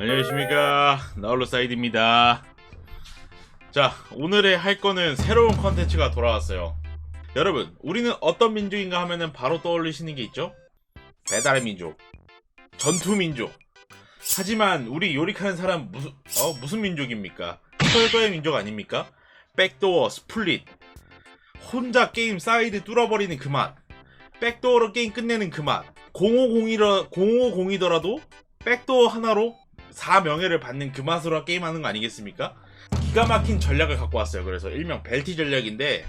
안녕하십니까. 나홀로 사이드입니다. 자 오늘의 할 거는 새로운 컨텐츠가 돌아왔어요. 여러분 우리는 어떤 민족인가 하면은 바로 떠올리시는 게 있죠? 배달의 민족 전투 민족. 하지만 우리 요리하는 사람 무슨 어 무슨 민족입니까? 철거의 민족 아닙니까? 백도어 스플릿. 혼자 게임 사이드 뚫어버리는 그 맛. 백도어로 게임 끝내는 그 맛. 0502라 0502더라도 백도어 하나로 4명예를 받는 그 맛으로 게임하는 거 아니겠습니까? 기가 막힌 전략을 갖고 왔어요. 그래서 일명 벨티 전략인데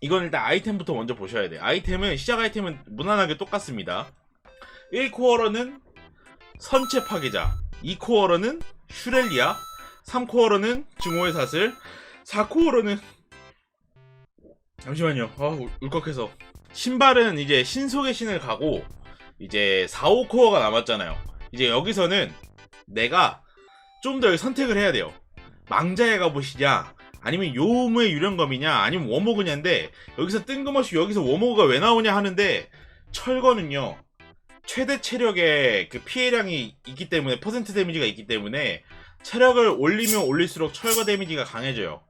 이건 일단 아이템부터 먼저 보셔야 돼요. 아이템은 시작 아이템은 무난하게 똑같습니다. 1코어로는 선체 파괴자, 2코어로는 슈렐리아, 3코어로는 증오의 사슬, 4코어로는 잠시만요. 아, 울- 울컥해서 신발은 이제 신속의 신을 가고 이제 4, 5코어가 남았잖아요. 이제 여기서는 내가 좀 더 선택을 해야 돼요. 망자에 가보시냐, 아니면 요무의 유령검이냐, 아니면 워모그냐인데, 여기서 뜬금없이 여기서 워모그가 왜 나오냐 하는데, 철거는요, 최대 체력의 그 피해량이 있기 때문에, 퍼센트 데미지가 있기 때문에, 체력을 올리면 올릴수록 철거 데미지가 강해져요.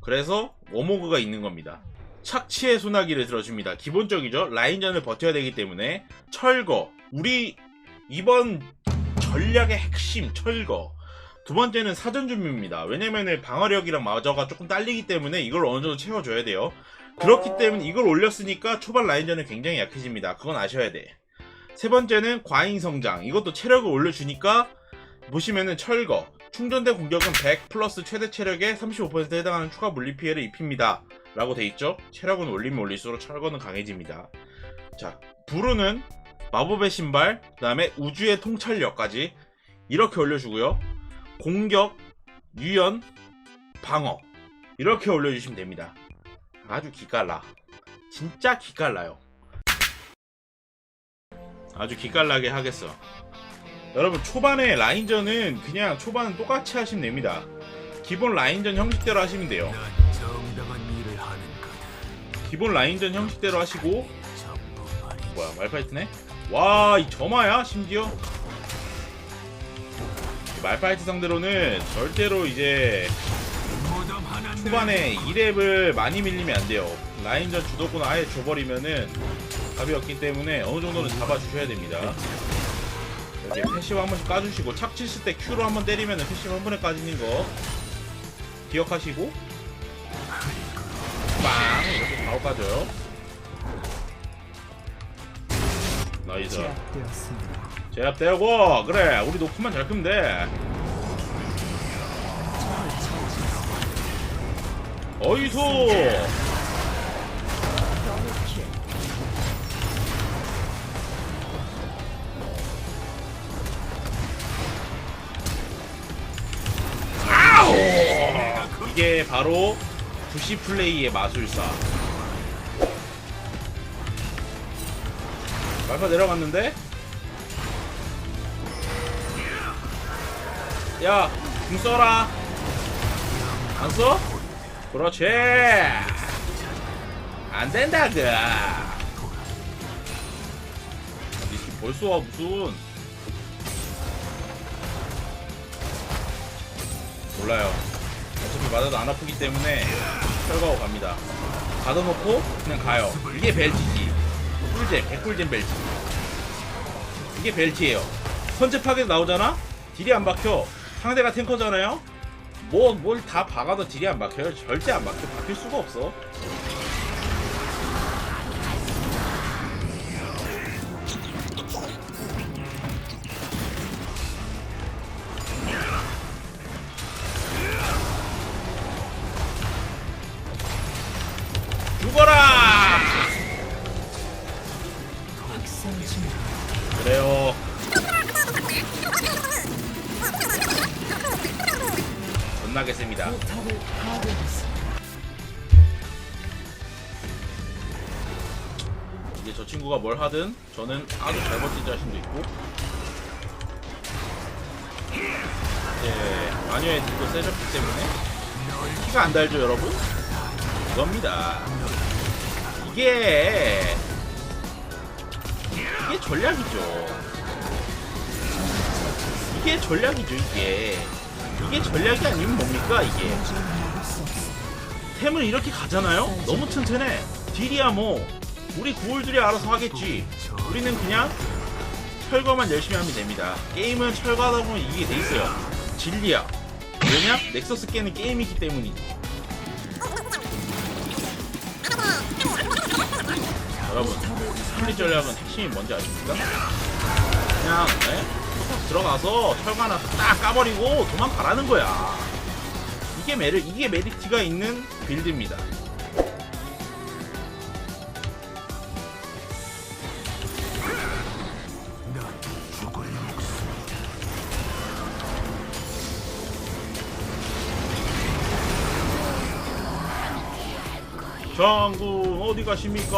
그래서 워모그가 있는 겁니다. 착취의 소나기를 들어줍니다. 기본적이죠. 라인전을 버텨야 되기 때문에 철거. 우리 이번 전략의 핵심 철거. 두 번째는 사전 준비입니다. 왜냐면은 방어력이랑 마저가 조금 딸리기 때문에 이걸 어느 정도 채워줘야 돼요. 그렇기 때문에 이걸 올렸으니까 초반 라인전은 굉장히 약해집니다. 그건 아셔야 돼. 세 번째는 과잉 성장. 이것도 체력을 올려주니까 보시면은 철거. 충전된 공격은 100 플러스 최대 체력의 35% 해당하는 추가 물리 피해를 입힙니다. 라고 돼 있죠. 체력은 올리면 올릴수록 철거는 강해집니다. 자, 부르는 마법의 신발, 그 다음에 우주의 통찰력까지 이렇게 올려주고요. 공격, 유연, 방어 이렇게 올려주시면 됩니다. 아주 기깔나. 진짜 기깔나요. 아주 기깔나게 하겠어. 여러분 초반에 라인전은 그냥 초반은 똑같이 하시면 됩니다. 기본 라인전 형식대로 하시면 돼요. 기본 라인전 형식대로 하시고. 뭐야 말파이트네? 와 이 점화야 심지어? 이 말파이트 상대로는 절대로 이제 초반에 2렙을 많이 밀리면 안 돼요. 라인전 주도권 아예 줘버리면은 답이 없기 때문에 어느 정도는 잡아주셔야 됩니다. 이렇게 패시브 한 번씩 까주시고 착취 쓸때 Q로 한 번 때리면 패시브 한 번에 까지는 거 기억하시고? 빵 이렇게 바로 까줘요 나이스 제압되었습니다. 제압되고 그래 우리 노크만 잘 끄면 돼 어이소 더블킬. 이게 바로 부시 플레이의 마술사 말파 내려갔는데 야, 궁 써라. 안 써? 그렇지. 안 된다, 그. 이게 벌써 와, 무슨. 몰라요. 어차피 맞아도 안 아프기 때문에 철거하고 갑니다. 가둬놓고 그냥 가요. 이게 벨트지. 꿀잼, 개꿀잼 벨트. 이게 벨트예요. 선제 파괴 나오잖아? 딜이 안 박혀. 상대가 탱커잖아요? 뭐, 뭘 다 박아도 딜이 안 박혀요? 절대 안 박혀. 박힐 수가 없어. 죽어라! 친구가 뭘 하든 저는 아주 잘 버틴 자신도 있고. 이제 마녀의 딜도 세졌기 때문에 피가 안 달죠 여러분? 이겁니다. 이게 이게 전략이죠. 이게 전략이죠 이게. 이게 전략이 아니면 뭡니까 이게. 템은 이렇게 가잖아요? 너무 튼튼해. 딜이야 뭐 우리 구울들이 알아서 하겠지. 우리는 그냥 철거만 열심히 하면 됩니다. 게임은 철거하다 보면 이게 돼 있어요. 진리야. 왜냐? 넥서스 깨는 게임이기 때문이지. 여러분. 스플릿 전략은 핵심이 뭔지 아십니까? 그냥 네? 들어가서 철거 하나 딱 까버리고 도망가라는 거야. 이게 메리 이게 메리트가 있는 빌드입니다 장군 어디 가십니까?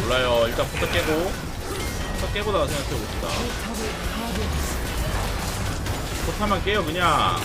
몰라요. 일단 부터 깨고 부터 깨고 나서 생각해 봅시다. 탑을 파괴했습니다. 포탄만 깨요 그냥.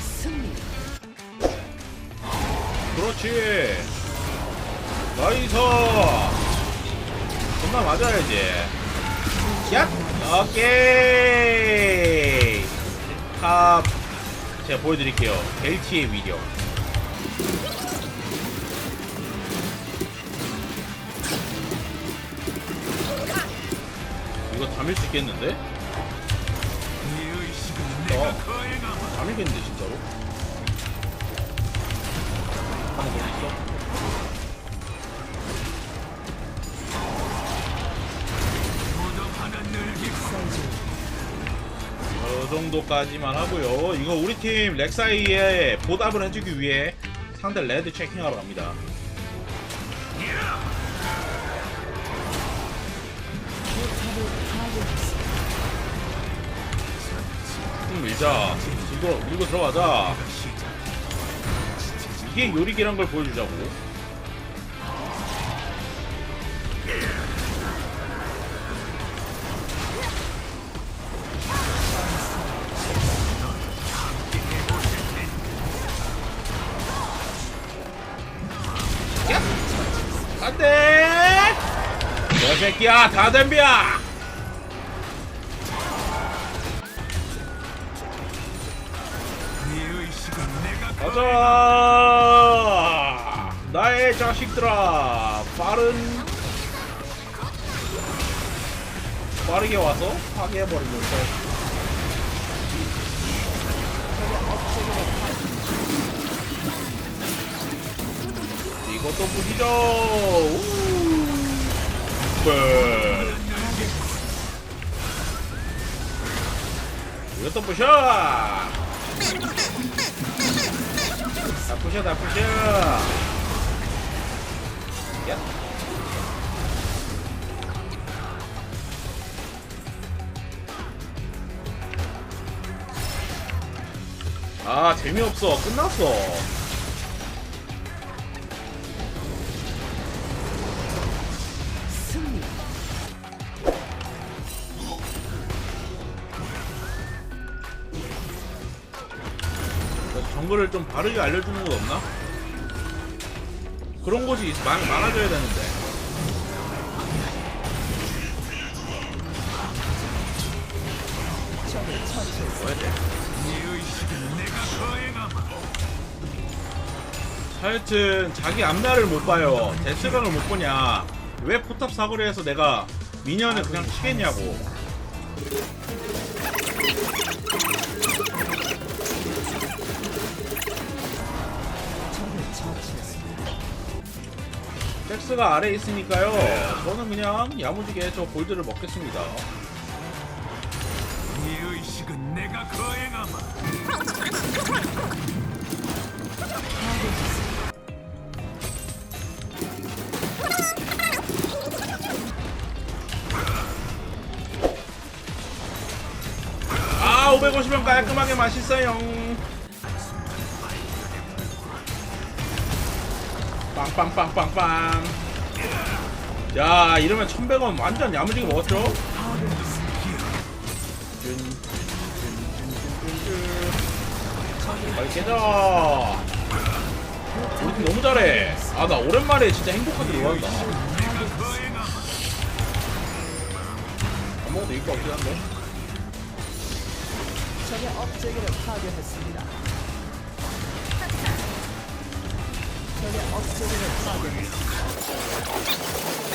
승리. 그렇지. 나이스. 존나 맞아야지. 야, 오케이. 탑. 제가 보여드릴게요. 벨티의 위력. 이거 담을 수 있겠는데? 거행하마 담이겠는데 진짜로? 있어? 하나 늘기 사이즈. 저 정도까지만 하고요. 이거 우리 팀 렉사이에 보답을 해주기 위해 상대 레드 체킹하러 갑니다. 좀 밀자. 밀고, 밀고 들어가자. 이게 요리기란 걸 보여주자고. 야! 안 돼! 저 새끼야, 다 덤비 가 가자! 나의 자식들아! 빠른. 빠르게 와서 파괴해버리는 거. 이것도 부시죠! 우! 네. 이것도 부셔! 부셔 다 부셔 야. 아 재미없어. 끝났어 정글을 좀 바르게 알려주는 건 없나? 그런 곳이 많, 많아져야 되는데. 하여튼 자기 앞날을 못 봐요. 대스각을 못 보냐. 왜 포탑 사거리 해서 내가 미니언을 그냥 치겠냐고 잭스가 아래에 있으니까요 저는 그냥 야무지게 저 골드를 먹겠습니다 네 의식은 내가 거행하마. 파괴했습니다. 아 550원 깔끔하게 맛있어요 빵빵빵빵빵 야 이러면 1100원 완전 야무지게 먹었죠? 빨리 깨자 우리 팀 너무 잘해 아 나 오랜만에 진짜 행복하게 놀았다 안 먹어도 이길 것 같긴 한데 적의 업체계를 파괴했습니다. 적의 업체계를 파괴했습니다.